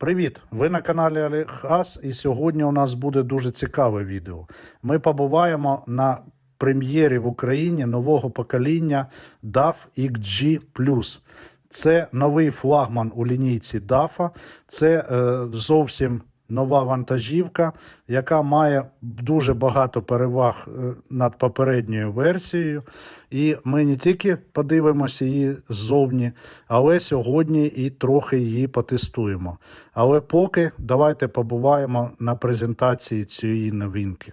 Привіт! Ви на каналі Олег Ас, і сьогодні у нас буде дуже цікаве відео. Ми побуваємо на прем'єрі в Україні нового покоління DAF XG+. Це новий флагман у лінійці DAF. Це е, зовсім нова вантажівка, яка має дуже багато переваг е, над попередньою версією. І ми не тільки подивимося її ззовні, але сьогодні і трохи її потестуємо. Але поки давайте побуваємо на презентації цієї новинки.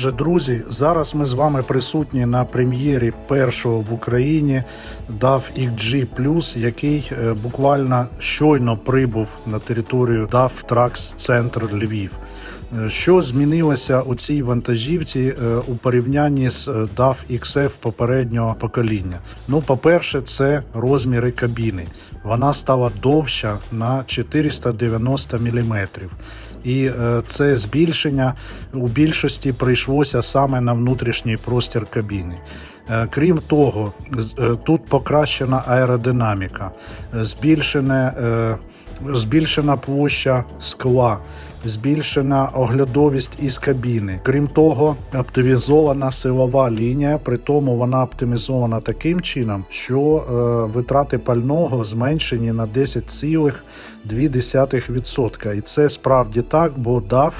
Отже, друзі, зараз ми з вами присутні на прем'єрі першого в Україні DAF XG+, який е, буквально щойно прибув на територію DAF Tracks Центр Львів. Е, Що змінилося у цій вантажівці е, у порівнянні з DAF XF попереднього покоління? Ну, по-перше, це розміри кабіни. Вона стала довша на 490 мм. І е, це збільшення у більшості прийшлося саме на внутрішній простір кабіни. Е, Крім того, е, тут покращена аеродинаміка, збільшена площа скла, збільшена оглядовість із кабіни. Крім того, оптимізована силова лінія, при тому вона оптимізована таким чином, що е, витрати пального зменшені на 10,2%. І це справді так, бо DAF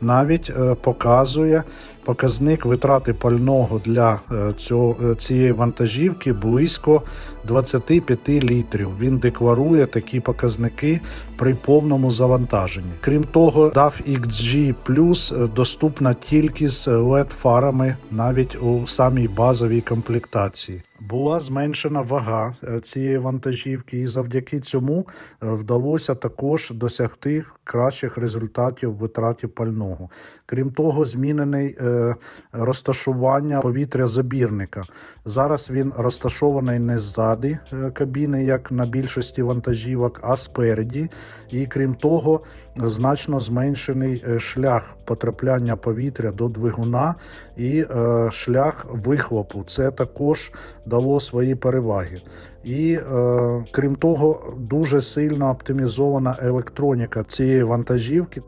навіть е, показує показник витрати пального для е, цього, е, цієї вантажівки близько 25 літрів. Він декларує такі показники при повному завантаженні. Крім того, DAF XG Plus доступна тільки з LED-фарами навіть у самій базовій комплектації. Була зменшена вага е, цієї вантажівки, і завдяки цьому е, вдалося також досягти кращих результатів витраті пального. Крім того, змінений е, розташування повітря забірника. Зараз він розташований не ззади кабіни, як на більшості вантажівок, а спереді. І крім того, значно зменшений шлях потрапляння повітря до двигуна і шлях вихлопу. Це також дало свої переваги. І е, крім того, дуже сильно оптимізована електроніка цієї вантажівки.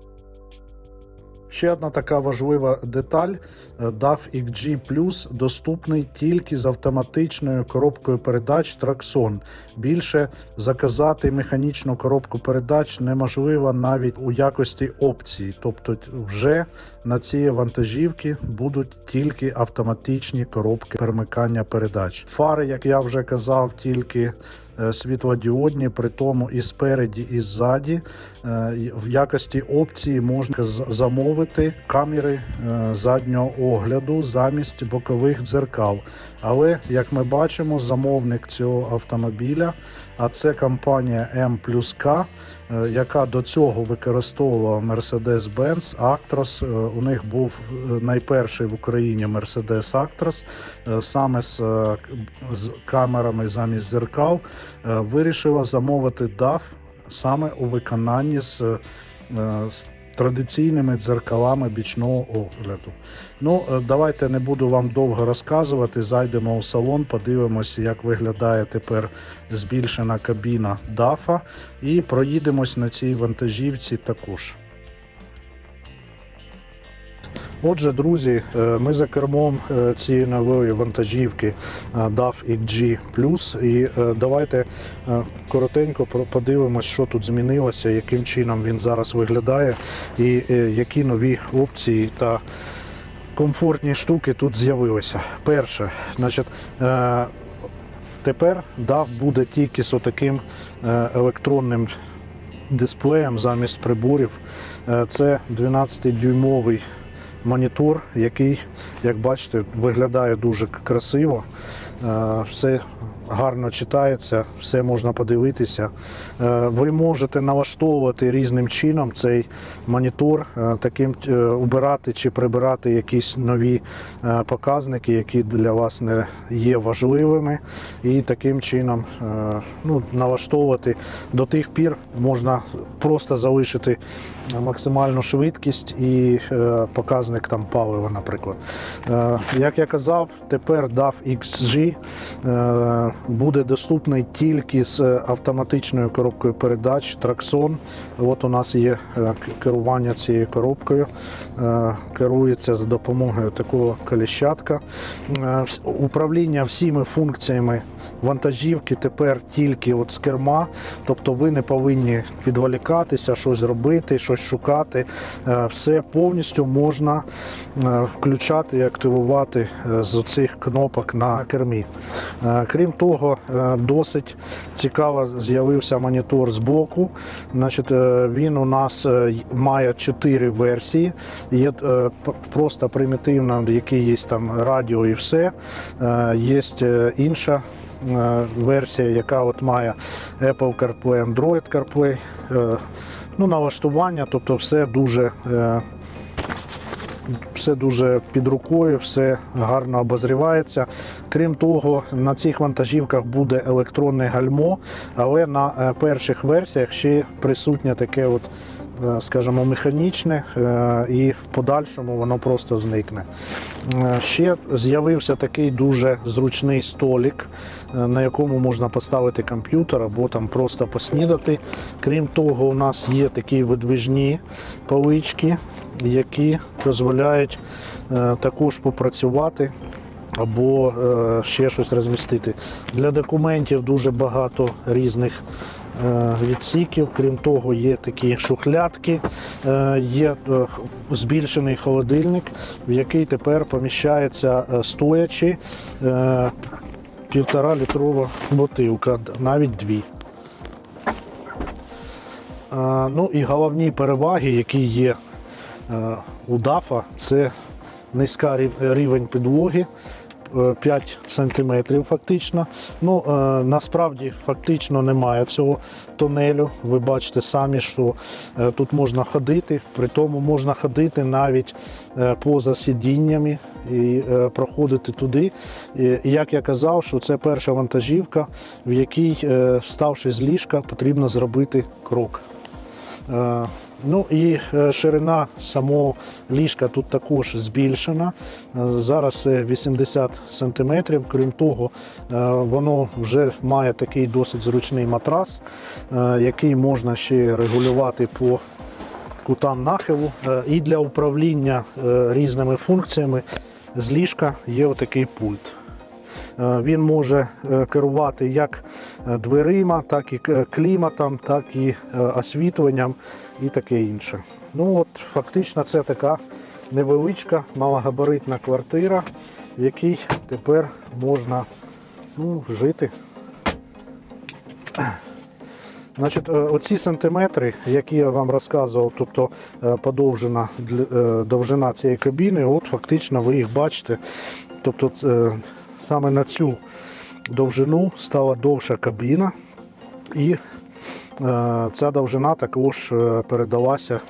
Ще одна така важлива деталь: DAF XG Plus доступний тільки з автоматичною коробкою передач Traxon. Більше заказати механічну коробку передач неможливо навіть у якості опції. Тобто, вже на цій вантажівці будуть тільки автоматичні коробки перемикання передач. Фари, як я вже казав, тільки е, світлодіодні, при тому і спереді, і ззаді. Е, В якості опції можна замовити камери е, заднього огляду замість бокових дзеркал. Але як ми бачимо, замовник цього автомобіля, а це компанія M K, е, яка до цього використовувала Mercedes-Benz Actros. Е, У них був е, найперший в Україні Mercedes Actros, саме з, з камерами замість зеркал, е, вирішила замовити DAF саме у виконанні з, з традиційними дзеркалами бічного огляду. Ну, е, давайте не буду вам довго розказувати. Зайдемо у салон, подивимося, як виглядає тепер збільшена кабіна дафа, і проїдемось на цій вантажівці також. Отже, друзі, е, ми за кермом е, цієї нової вантажівки е, DAF XG І давайте коротенько подивимось, що тут змінилося, яким чином він зараз виглядає, і які нові опції та комфортні штуки тут з'явилися. Перше, значить, тепер DAF буде тільки з отаким електронним дисплеєм замість приборів. Це 12-дюймовий монітор, який, як бачите, виглядає дуже красиво. Е, Все гарно читається, все можна подивитися. Е, Ви можете налаштовувати різним чином цей монітор, е, таким убирати чи прибирати якісь нові показники, які для вас не є важливими, і таким чином ну, налаштовувати до тих пір можна просто залишити максимальну швидкість і е, показник там палива, наприклад. Е, Як я казав, тепер DAF XG е, буде доступний тільки з автоматичною коробкою передач Traxon. От у нас є керування цією коробкою. Керується за допомогою такого коліщатка. Управління всіми функціями вантажівки тепер тільки от з керма, тобто ви не повинні відволікатися, щось робити, щось шукати. Е, Все повністю можна е, включати і активувати е, з цих кнопок на кермі. Крім того, досить цікаво з'явився монітор з боку. Значить, він у нас має чотири версії. Є просто примітивна, який є там радіо і все. Є інша версія, яка от має Apple CarPlay, Android CarPlay. Е, Ну, налаштування, тобто все дуже, е, все дуже під рукою, все гарно обозрівається. Крім того, на цих вантажівках буде електронне гальмо, але на е, перших версіях ще присутнє таке от. Е, Скажімо, механічне, е, і в подальшому воно просто зникне. Е, Ще з'явився такий дуже зручний столик, на якому можна поставити комп'ютер або там просто поснідати. Крім того, у нас є такі видвижні полички, які дозволяють також попрацювати або ще щось розмістити. Для документів дуже багато різних відсіків. Крім того, є такі шухлядки, е, є е, збільшений холодильник, в який тепер поміщається е, стоячи е, півтора літрова бутилка, навіть дві. Е, Ну і головні переваги, які є е, у ДАФа, це низька рівень підлоги. Е, 5 сантиметрів фактично. Ну, е, насправді фактично немає цього тунелю. Ви бачите самі, що е, тут можна ходити, при тому можна ходити навіть е, поза сидіннями і е, проходити туди. І, як я казав, що це перша вантажівка, в якій, е, вставши з ліжка, потрібно зробити крок. Ну і е, ширина самого ліжка тут також збільшена. Е, Зараз це 80 см. Крім того, е, воно вже має такий досить зручний матрас, який можна ще регулювати по кутам нахилу. І для управління різними функціями з ліжка є отакий пульт. Він може керувати як дверима, так і кліматом, так і освітленням і таке інше. Ну от Фактично це така невеличка малогабаритна квартира, в якій тепер можна ну, жити. Значить, е, оці сантиметри, які я вам розказував, тобто е, подовжена е, довжина цієї кабіни, от фактично ви їх бачите. Тобто саме на цю довжину стала довша кабіна, і ця довжина також е, передалася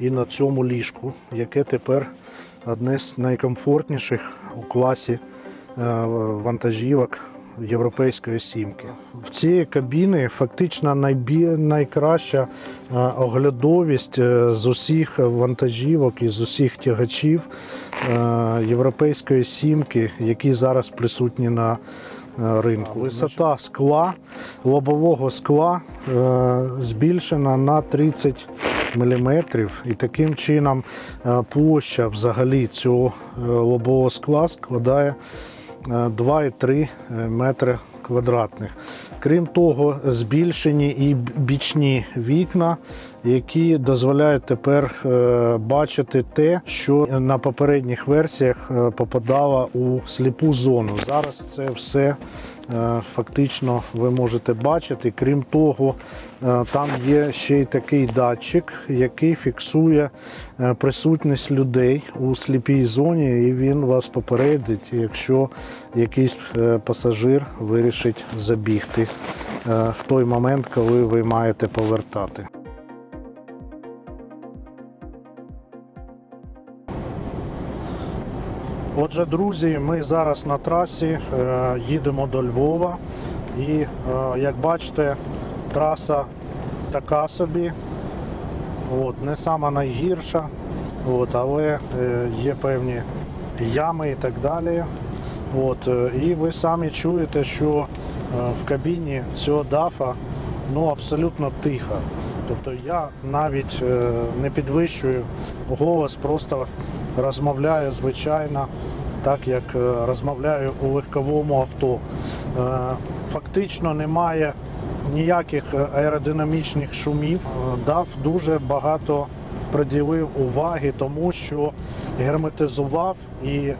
і на цьому ліжку, яке тепер одне з найкомфортніших у класі е, вантажівок європейської сімки. В цієї кабіни фактично найбі... найкраща е, оглядовість е, з усіх вантажівок і з усіх тягачів е, європейської сімки, які зараз присутні на е, ринку. Висота скла, лобового скла е, збільшена на 30 мм, і таким чином е, площа взагалі цього е, лобового скла складає е, 2,3 метри квадратних. Крім того, збільшені і бічні вікна, які дозволяють тепер е, бачити те, що на попередніх версіях е, попадало у сліпу зону. Зараз це все фактично ви можете бачити. Крім того, е, там є ще й такий датчик, який фіксує е, присутність людей у сліпій зоні, і він вас попередить, якщо якийсь е, пасажир вирішить забігти е, в той момент, коли ви маєте повертати. Отже, друзі, ми зараз на трасі е, їдемо до Львова. І е, як бачите, траса така собі. От, не сама найгірша, от, але е, є певні ями і так далі. От, і ви самі чуєте, що в кабіні цього дафа ну, абсолютно тихо. Тобто я навіть е, не підвищую голос, просто розмовляю звичайно, так як е, розмовляю у легковому авто. Е, Фактично немає ніяких аеродинамічних шумів. Дав дуже багато приділив уваги тому, що герметизував і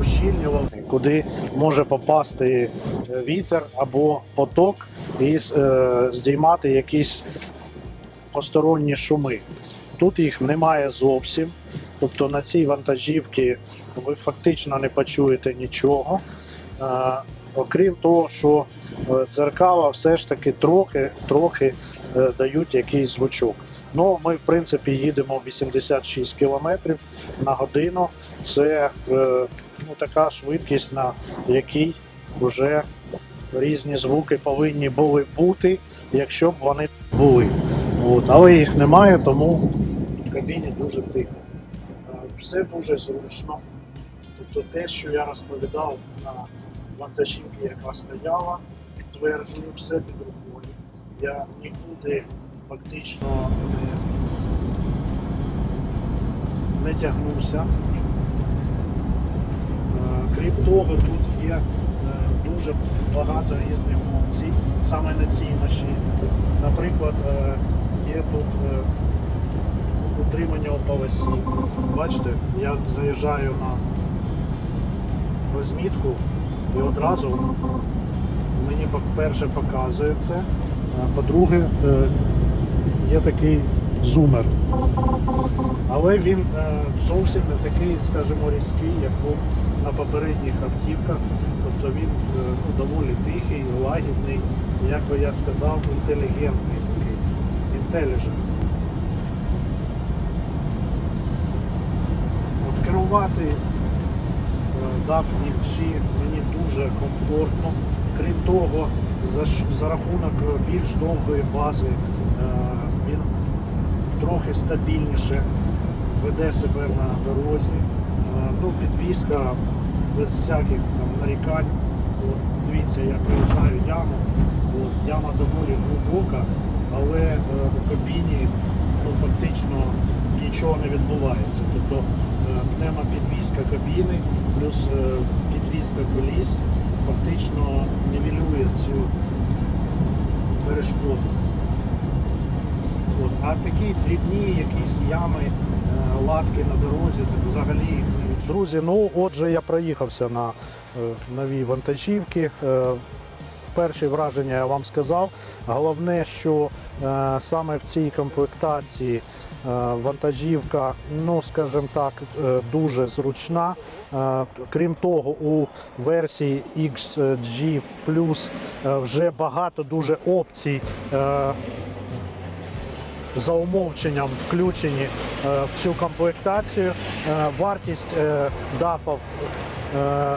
ущільнював, куди може попасти вітер або поток і здіймати якісь посторонні шуми. Тут їх немає зовсім. Тобто на цій вантажівці ви фактично не почуєте нічого. Е, окрім того, що е, дзеркала все ж таки трохи, трохи е, дають якийсь звучок. Ну, ми, в принципі, їдемо 86 км на годину. Це ну, така швидкість, на якій вже різні звуки повинні були бути, якщо б вони були. От, але їх немає, тому в кабіні дуже тихо. Е, Все дуже зручно. Тобто те, що я розповідав на вантажівці, яка стояла, підтверджую все під рукою. Я нікуди фактично не, не тягнувся. Е, Крім того, тут є е, дуже багато різних опцій саме на цій машині. Наприклад, є тут е, утримання у полосі. Бачите, я заїжджаю на розмітку і одразу мені по-перше показує це. а По-друге, е, є такий зумер. Але він е, зовсім не такий, скажімо, різкий, як був на попередніх автівках. Тобто він е, ну, доволі тихий, лагідний, як би я сказав, інтелігентний інтеліжент. От керувати е, дав інші мені дуже комфортно. Крім того, за, за рахунок е, більш довгої бази е, він трохи стабільніше веде себе на дорозі. Ну, підвізка без всяких там нарікань. От, дивіться, я проїжджаю яму. От, яма доволі глибока, але е, у кабіні ну, фактично нічого не відбувається. Тобто е, пневмопідвізка кабіни плюс е, підвізка коліс фактично нівелює цю перешкоду. От. А такі дрібні якісь ями, латки на дорозі, так взагалі їх не відчув. Друзі, ну отже, я проїхався на новій вантажівці. Перші враження я вам сказав. Головне, що е, саме в цій комплектації е, вантажівка, ну скажімо так, е, дуже зручна. Крім того, у версії XG Plus вже багато дуже опцій. за умовченням включені в цю комплектацію. Вартість дафів е,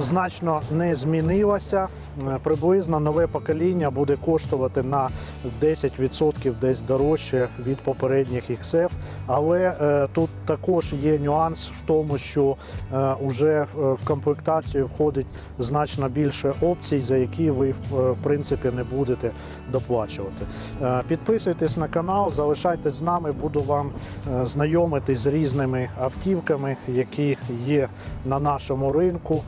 значно не змінилася. Е, Приблизно нове покоління буде коштувати на 10% десь дорожче від попередніх XF. Але е, тут також є нюанс в тому, що е, уже в комплектацію входить значно більше опцій, за які ви е, в принципі не будете доплачувати. Е, Підписуйтесь на канал, залишайтесь з нами, буду вам е, знайомитись з різними автівками, які є на нашому ринку.